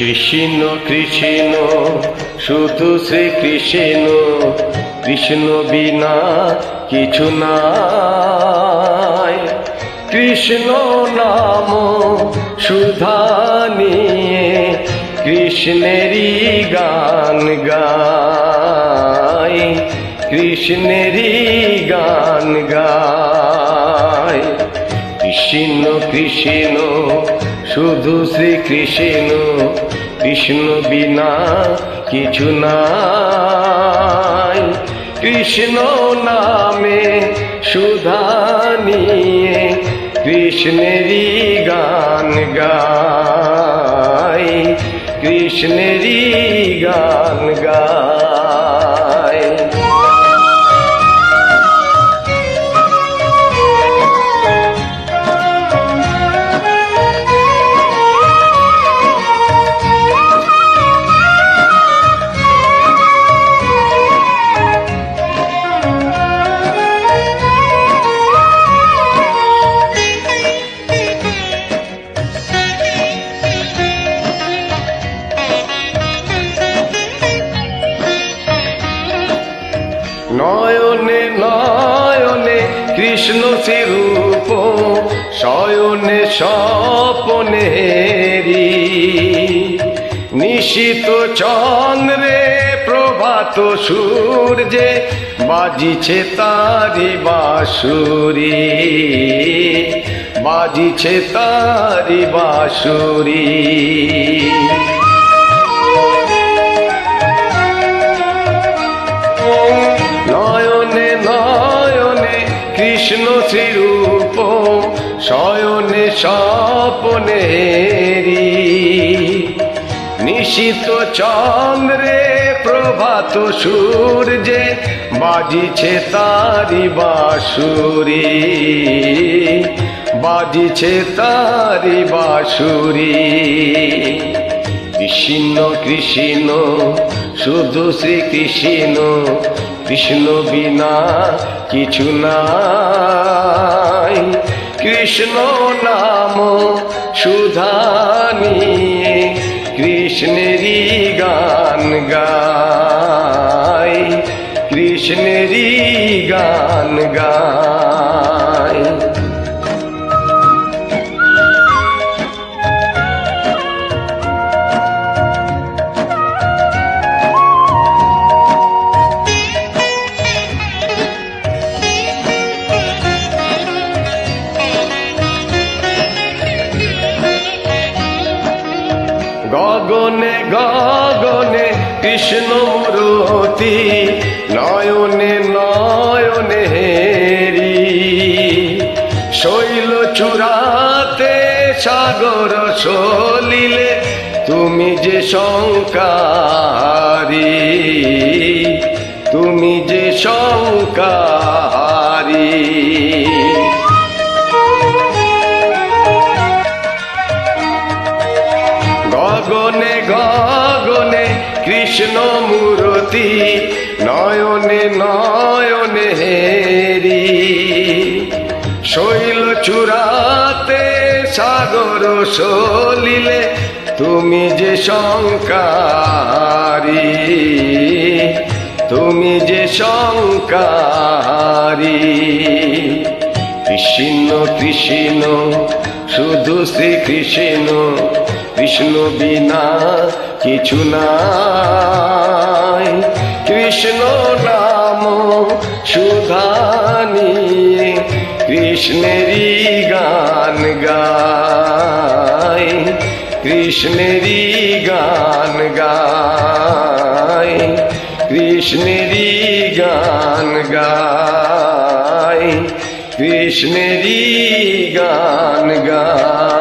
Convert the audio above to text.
কৃষ্ণ কৃষ্ণ, শুধু শ্রী কৃষ্ণ কৃষ্ণ বিনা কিছু নাই। কৃষ্ণ নাম সুধা নিয়ে কৃষ্ণেরই গান গাই কৃষ্ণেরই গান গায়। কৃষ্ণ কৃষ্ণ শুধু শ্রী কৃষ্ণ কৃষ্ণ বিনা কিছু নাই। কৃষ্ণ নামে সুধা নিয়ে কৃষ্ণেরই গান গাই কৃষ্ণেরই কৃষ্ণ স্বরূপ শয়নে স্বপনেরি নিশিত চন্দ্রে প্রভাত সূর্যে বাজিছে তারি বাসুরি বাজিছে তারি বাসুরি কৃষ্ণ শ্রীরূপ শয়নে স্বপনেরি নিশিত চন্দ্রে প্রভাত সূর্যে বাজিছে তারি বাসুরি। বাজিছে তারি বাসুরি। কৃষ্ণ কৃষ্ণ, শুধু শ্রী কৃষ্ণ কৃষ্ণ বিনা কিছু নাই। কৃষ্ণ নাম সুধা নিয়ে কৃষ্ণেরই গান গাই কৃষ্ণেরই কৃষ্ণ মূরতি নয়নে নয়নে হেরি। শৈল চূড়াতে সাগর সলিলে তুমি যে শঙ্কারি, তুমি যে শঙ্কারি। গগনে গগনে কৃষ্ণ মূরতি, নয়নে নয়নে হেরি। শৈল চূড়াতে সাগর সলিলে তুমি যে শঙ্কারি, তুমি যে শঙ্কারি। কৃষ্ণ কৃষ্ণ, শুধু শ্রী কৃষ্ণ কৃষ্ণ বিনা কিছু নাই। কৃষ্ণ নাম সুধা নিয়ে কৃষ্ণেরই গান গাই, কৃষ্ণেরই গান গাই, কৃষ্ণেরই গান গাই, কৃষ্ণেরই গান গায়